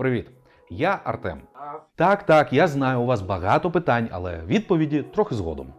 Привіт, я Артем. Так, так, я знаю, у вас багато питань, але відповіді трохи згодом.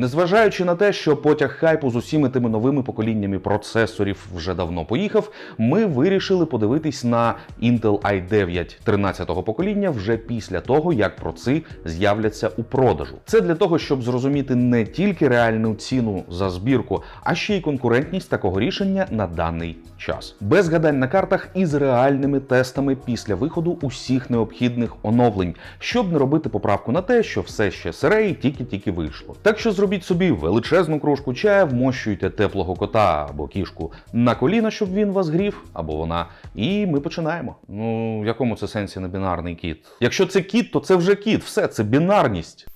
Незважаючи на те, що потяг хайпу з усіми тими новими поколіннями процесорів вже давно поїхав, ми вирішили подивитись на Intel i9 13-го покоління вже після того, як проци з'являться у продажу. Це для того, щоб зрозуміти не тільки реальну ціну за збірку, а ще й конкурентність такого рішення на даний час. Без гадань на картах і з реальними тестами після виходу усіх необхідних оновлень, щоб не робити поправку на те, що все ще сире і тільки-тільки вийшло. Так що зробіть собі величезну кружку чая, вмощуйте теплого кота або кішку на коліна, щоб він вас грів, або вона. І ми починаємо. Ну, в якому це сенсі не бінарний кіт? Якщо це кіт, то це вже кіт, все це бінарність.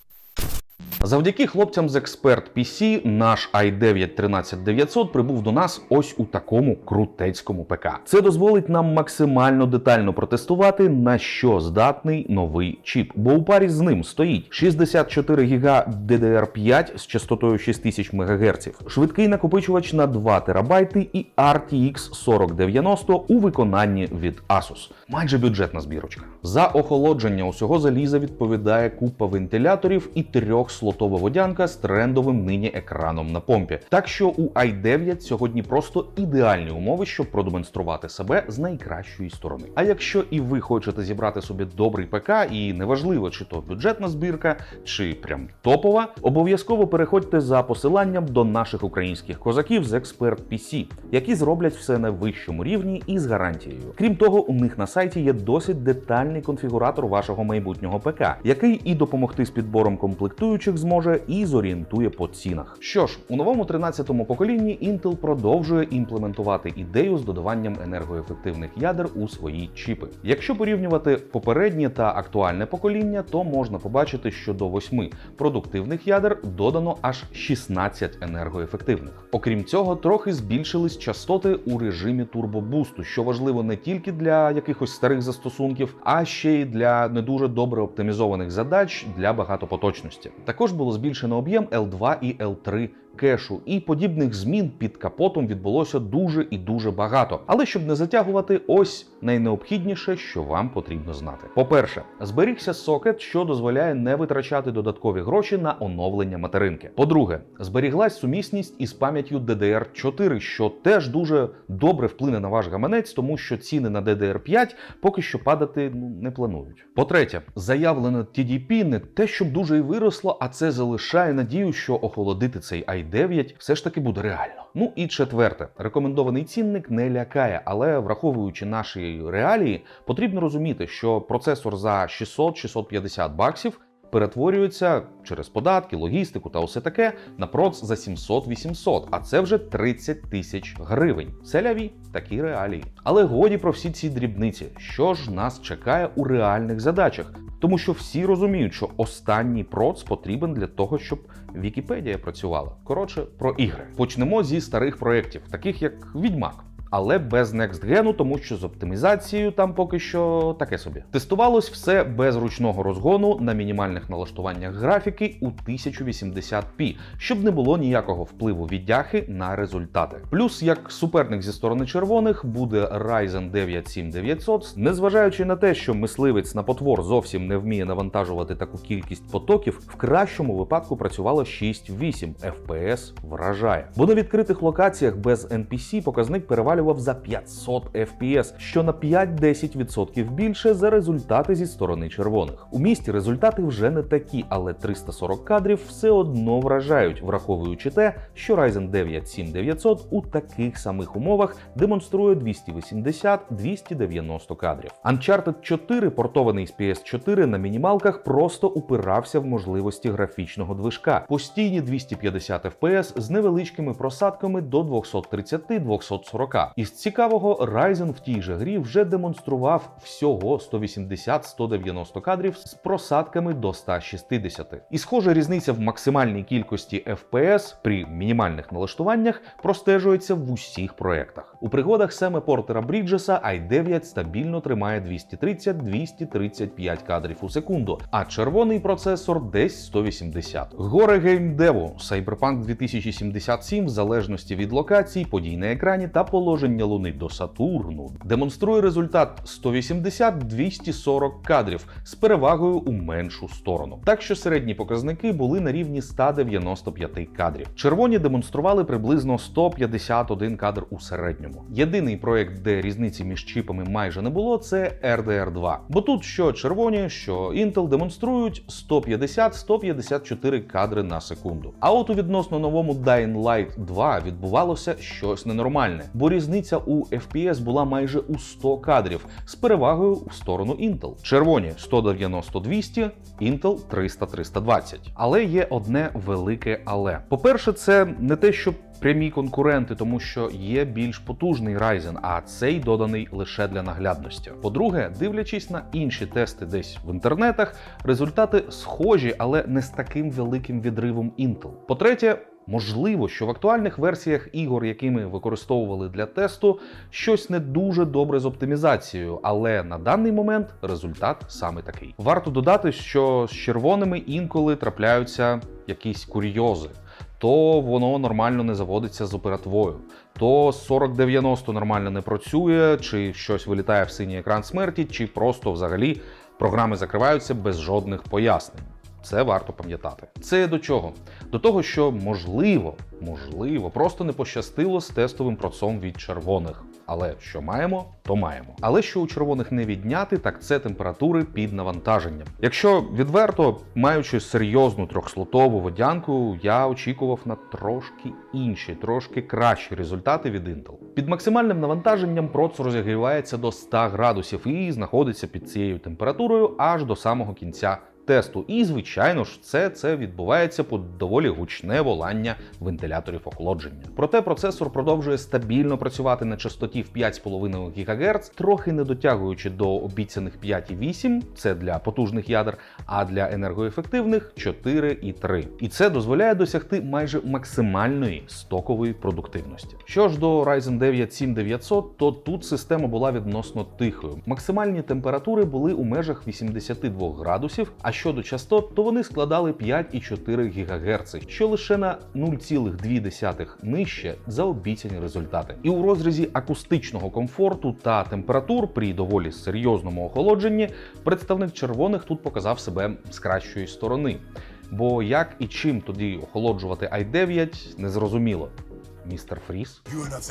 Завдяки хлопцям з Expert PC наш i9 13900 прибув до нас ось у такому крутецькому ПК. Це дозволить нам максимально детально протестувати, на що здатний новий чіп. Бо у парі з ним стоїть 64 ГБ DDR5 з частотою 6000 МГц, швидкий накопичувач на 2 ТБ і RTX 4090 у виконанні від Asus. Майже бюджетна збірочка. За охолодження усього заліза відповідає купа вентиляторів і трьохслотова водянка з трендовим нині екраном на помпі. Так що у i9 сьогодні просто ідеальні умови, щоб продемонструвати себе з найкращої сторони. А якщо і ви хочете зібрати собі добрий ПК, і неважливо, чи то бюджетна збірка, чи прям топова, обов'язково переходьте за посиланням до наших українських козаків з Expert PC, які зроблять все на вищому рівні і з гарантією. Крім того, у них на сайті є досить детальний конфігуратор вашого майбутнього ПК, який і допомогти з підбором комплектуючих зможе, і зорієнтує по цінах. Що ж, у новому 13-му поколінні Intel продовжує імплементувати ідею з додаванням енергоефективних ядер у свої чіпи. Якщо порівнювати попереднє та актуальне покоління, то можна побачити, що до 8 продуктивних ядер додано аж 16 енергоефективних. Окрім цього, трохи збільшились частоти у режимі турбобусту, що важливо не тільки для якихось старих застосунків, а ще й для не дуже добре оптимізованих задач для багатопоточності. Також було збільшено об'єм L2 і L3 кешу, і подібних змін під капотом відбулося дуже і дуже багато. Але щоб не затягувати, ось найнеобхідніше, що вам потрібно знати. По-перше, зберігся сокет, що дозволяє не витрачати додаткові гроші на оновлення материнки. По-друге, зберіглась сумісність із пам'яттю DDR4, що теж дуже добре вплине на ваш гаманець, тому що ціни на DDR5 поки що падати ну, не планують. По-третє, заявлене TDP не те, щоб дуже і виросло, а це залишає надію, що охолодити цей i9 все ж таки буде реально. Ну і четверте, рекомендований цінник не лякає, але враховуючи наші реалії, потрібно розуміти, що процесор за 600-650 баксів. Перетворюється через податки, логістику та усе таке на проц за 700-800, а це вже 30 тисяч гривень. Селяві такі реалії. Але годі про всі ці дрібниці, що ж нас чекає у реальних задачах, тому що всі розуміють, що останній проц потрібен для того, щоб Вікіпедія працювала. Коротше, про ігри. Почнемо зі старих проєктів, таких як Відьмак. Але без Next Gen, тому що з оптимізацією там поки що таке собі. Тестувалось все без ручного розгону на мінімальних налаштуваннях графіки у 1080p, щоб не було ніякого впливу віддяхи на результати. Плюс, як суперник зі сторони червоних, буде Ryzen 9 7900, незважаючи на те, що мисливець на потвор зовсім не вміє навантажувати таку кількість потоків, в кращому випадку працювало 6-8 FPS вражає. Бо на відкритих локаціях без NPC показник перевалював за 500 FPS, що на 5-10% більше за результати зі сторони червоних. У місті результати вже не такі, але 340 кадрів все одно вражають, враховуючи те, що Ryzen 9 7900 у таких самих умовах демонструє 280-290 кадрів. Uncharted 4, портований з PS4 на мінімалках, просто упирався в можливості графічного движка. Постійні 250 FPS з невеличкими просадками до 230-240. Із цікавого, Ryzen в тій же грі вже демонстрував всього 180-190 кадрів з просадками до 160. І схоже, різниця в максимальній кількості FPS при мінімальних налаштуваннях простежується в усіх проєктах. У пригодах Сема Портера Бріджеса i9 стабільно тримає 230-235 кадрів у секунду, а червоний процесор десь 180. Горе геймдеву Cyberpunk 2077 в залежності від локацій, подій на екрані та положення луни до Сатурну демонструє результат 180-240 кадрів з перевагою у меншу сторону. Так що середні показники були на рівні 195 кадрів. Червоні демонстрували приблизно 151 кадр у середньому. Єдиний проект, де різниці між чіпами майже не було, це RDR2. Бо тут що червоні, що Intel демонструють 150-154 кадри на секунду. А от у відносно новому Dying Light 2 відбувалося щось ненормальне, бо різниця у FPS була майже у 100 кадрів з перевагою у сторону Intel. Червоні 190-200, Intel 300-320. Але є одне велике але. По-перше, це не те, що прямі конкуренти, тому що є більш потужний Ryzen, а цей доданий лише для наглядності. По-друге, дивлячись на інші тести десь в інтернетах, результати схожі, але не з таким великим відривом Intel. По-третє, Можливо, що в актуальних версіях ігор, які ми використовували для тесту, щось не дуже добре з оптимізацією, але на даний момент результат саме такий. Варто додати, що з червоними інколи трапляються якісь курйози. То воно нормально не заводиться з оперативою, то 4090 нормально не працює, чи щось вилітає в синій екран смерті, чи просто взагалі програми закриваються без жодних пояснень. Це варто пам'ятати. Це до чого? До того, що можливо, можливо, просто не пощастило з тестовим процом від червоних. Але що маємо, то маємо. Але що у червоних не відняти, так це температури під навантаженням. Якщо відверто, маючи серйозну трьохслотову водянку, я очікував на трошки інші, трошки кращі результати від Intel. Під максимальним навантаженням процесор розігрівається до 100 градусів і знаходиться під цією температурою аж до самого кінця тесту. І, звичайно ж, це, це відбувається під доволі гучне волання вентиляторів охолодження. Проте процесор продовжує стабільно працювати на частоті в 5,5 ГГц, трохи не дотягуючи до обіцяних 5,8, це для потужних ядер, а для енергоефективних 4,3. І це дозволяє досягти майже максимальної стокової продуктивності. Що ж до Ryzen 9 7900, то тут система була відносно тихою. Максимальні температури були у межах 82 градусів. А щодо частот, то вони складали 5,4 ГГц, що лише на 0,2 нижче за обіцяні результати. І у розрізі акустичного комфорту та температур при доволі серйозному охолодженні представник червоних тут показав себе з кращої сторони. Бо як і чим тоді охолоджувати i9, незрозуміло. Містер Фріс. You are not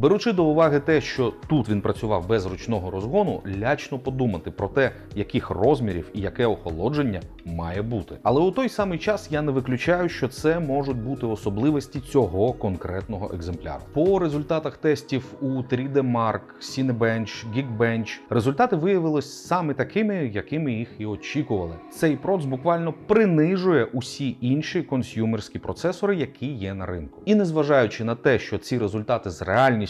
Беручи до уваги те, що тут він працював без ручного розгону, лячно подумати про те, яких розмірів і яке охолодження має бути. Але у той самий час я не виключаю, що це можуть бути особливості цього конкретного екземпляру. По результатах тестів у 3D Mark, Cinebench, Geekbench результати виявились саме такими, якими їх і очікували. Цей проц буквально принижує усі інші консюмерські процесори, які є на ринку. І незважаючи на те, що ці результати з реальністю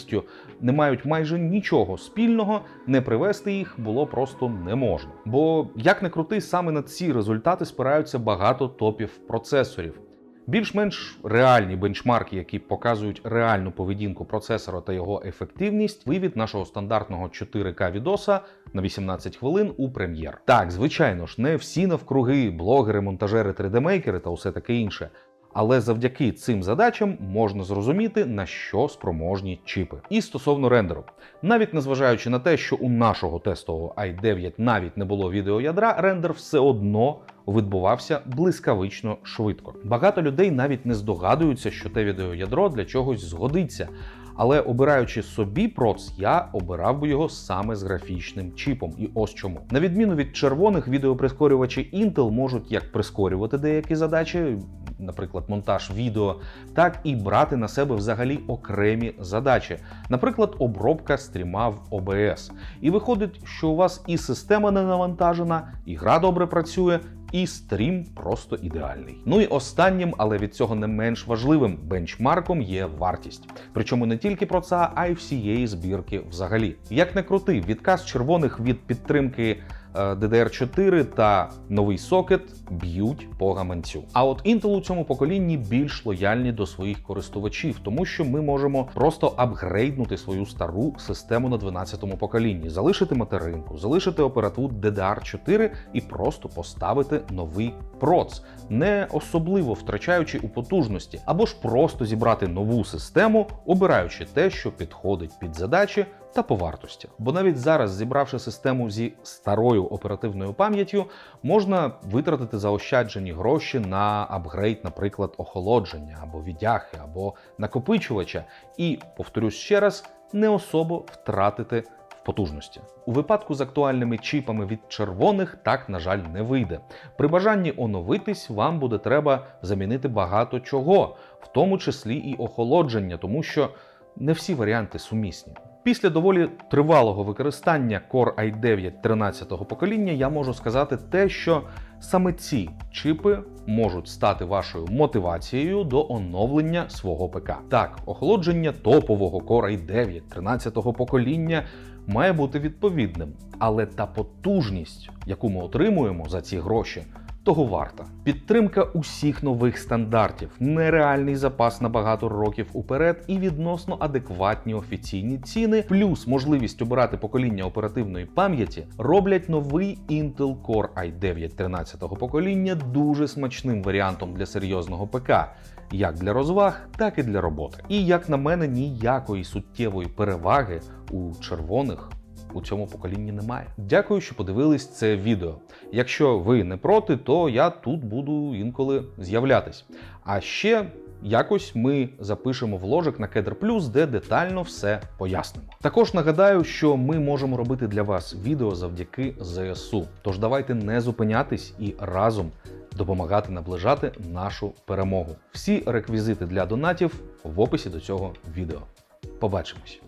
не мають майже нічого спільного, не привести їх було просто не можна. Бо як не крути, саме на ці результати спираються багато топів процесорів. Більш-менш реальні бенчмарки, які показують реальну поведінку процесора та його ефективність, вивід нашого стандартного 4К відоса на 18 хвилин у прем'єр. Так, звичайно ж, не всі навкруги блогери, монтажери, 3D-мейкери та усе таке інше. Але завдяки цим задачам можна зрозуміти, на що спроможні чіпи. І стосовно рендеру, навіть незважаючи на те, що у нашого тестового i9 навіть не було відеоядра, рендер все одно відбувався блискавично швидко. Багато людей навіть не здогадуються, що те відеоядро для чогось згодиться. Але обираючи собі проц, я обирав би його саме з графічним чіпом. І ось чому. На відміну від червоних відеоприскорювачі Intel можуть як прискорювати деякі задачі, наприклад, монтаж відео, так і брати на себе взагалі окремі задачі, наприклад, обробка стріма в OBS. І виходить, що у вас і система не навантажена, і гра добре працює. І стрім просто ідеальний. Ну і останнім, але від цього не менш важливим бенчмарком є вартість. Причому не тільки про це, а й всієї збірки взагалі. Як не крути, відказ червоних від підтримки DDR4 та новий сокет б'ють по гаманцю. А от Intel у цьому поколінні більш лояльні до своїх користувачів, тому що ми можемо просто апгрейднути свою стару систему на 12-му поколінні, залишити материнку, залишити оперативу DDR4 і просто поставити новий проц, не особливо втрачаючи у потужності, або ж просто зібрати нову систему, обираючи те, що підходить під задачі та по вартості. Бо навіть зараз, зібравши систему зі старою оперативною пам'яттю, можна витратити заощаджені гроші на апгрейд, наприклад, охолодження або віддяхи, або накопичувача, і, повторюсь ще раз, не особо втратити потужності. У випадку з актуальними чіпами від червоних так, на жаль, не вийде. При бажанні оновитись вам буде треба замінити багато чого, в тому числі і охолодження, тому що не всі варіанти сумісні. Після доволі тривалого використання Core i9 13-го покоління я можу сказати те, що саме ці чипи можуть стати вашою мотивацією до оновлення свого ПК. Так, охолодження топового Core i9 13-го покоління має бути відповідним, але та потужність, яку ми отримуємо за ці гроші, того варта. Підтримка усіх нових стандартів, нереальний запас на багато років уперед і відносно адекватні офіційні ціни, плюс можливість обирати покоління оперативної пам'яті роблять новий Intel Core i9 13-го покоління дуже смачним варіантом для серйозного ПК. Як для розваг, так і для роботи. І як на мене, ніякої суттєвої переваги у червоних у цьому поколінні немає. Дякую, що подивились це відео. Якщо ви не проти, то я тут буду інколи з'являтись. А ще якось ми запишемо вложик на Кедр Плюс, де детально все пояснимо. Також нагадаю, що ми можемо робити для вас відео завдяки ЗСУ. Тож давайте не зупинятись і разом допомагати наближати нашу перемогу. Всі реквізити для донатів в описі до цього відео. Побачимось!